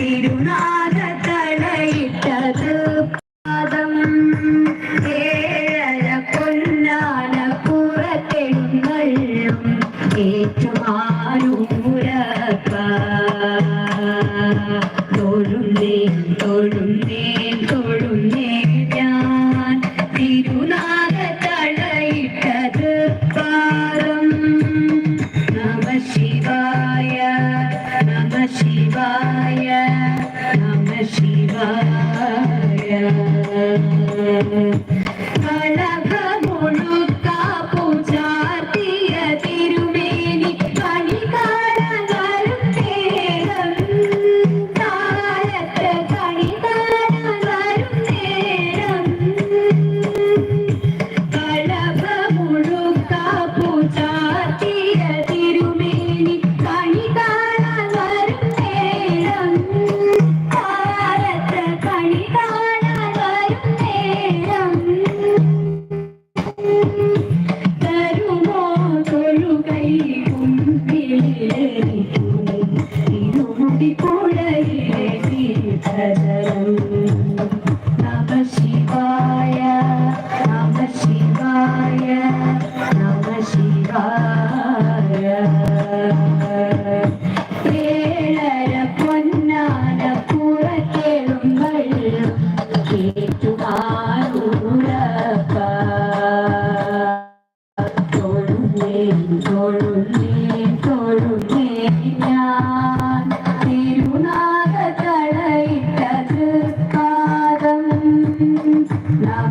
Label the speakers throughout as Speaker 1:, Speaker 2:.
Speaker 1: തിരുനാഗത്തലയിട്ടത് പാദം. ഏഴര പൊന്നാന പുറത്തെഴുന്നള്ളും ഏറ്റുമാരൂരപ്പ തൊഴുന്നേ തൊഴുന്നേ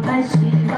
Speaker 1: I see.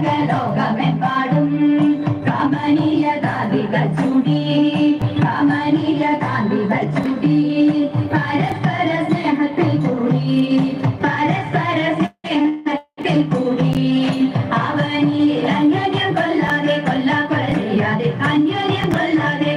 Speaker 1: ലോകമെമ്പാടും കമനീയ കാന്തിക ചുടി കമനീയ കാന്തിക ചുടി പരസ്പര സ്നേഹത്തിൽ കൂടി പരസ്പര സ്നേഹത്തിൽ കൂടി. അവനിൽ അന്യോന്യം കൊല്ലാതെ കൊല്ലാ കൊല്ലാതെ അന്യോന്യം കൊല്ലാതെ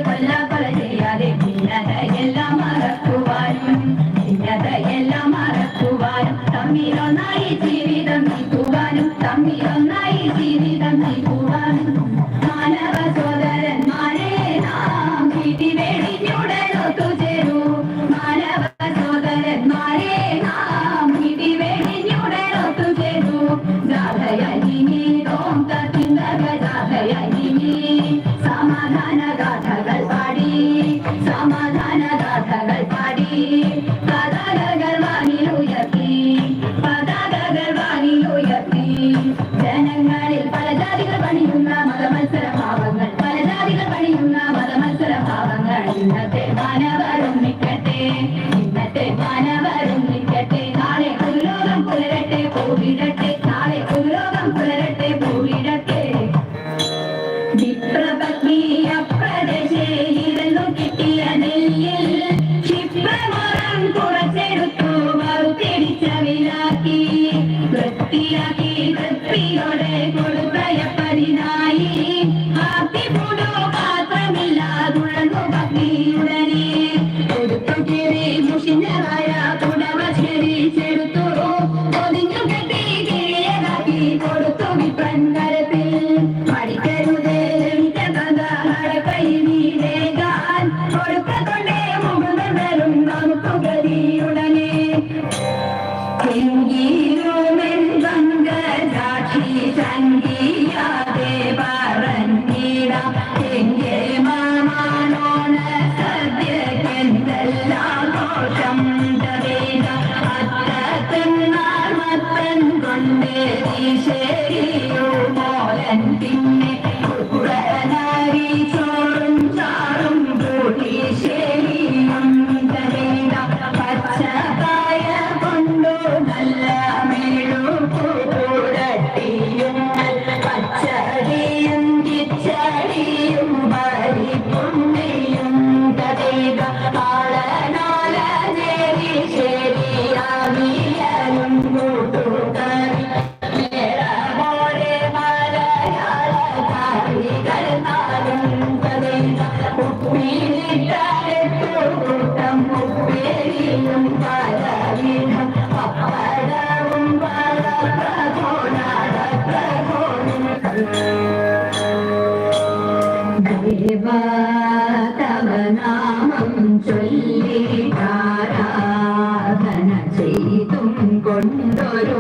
Speaker 1: ശരി നാമം ചൊല്ലി ആരാധന ചെയ്തും കൊണ്ടൊരു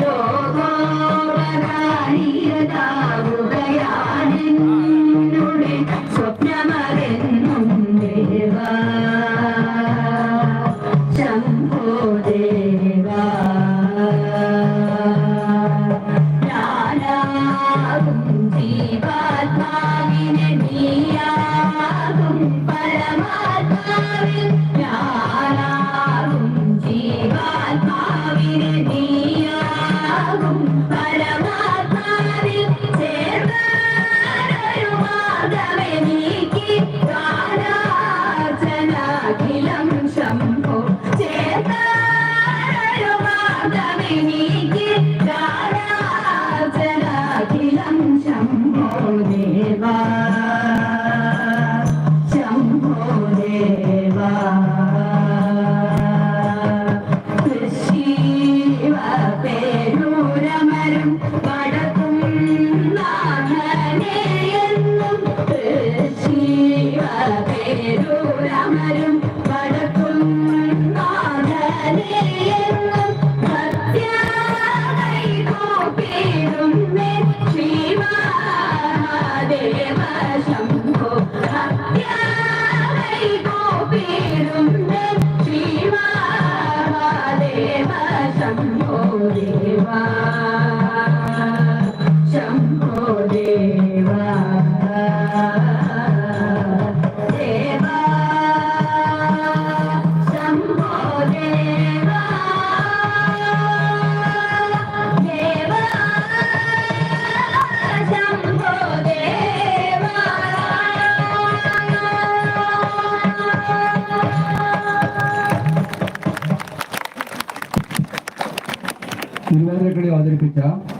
Speaker 1: ലോകോപരാനിയതാവുകയാണെന്നുടെ സ്വപ്നമതെന്നും ദേവാ. ശംഭോ ദേവാ. Allah'ım പേരൂരമരും
Speaker 2: ఒక్కడే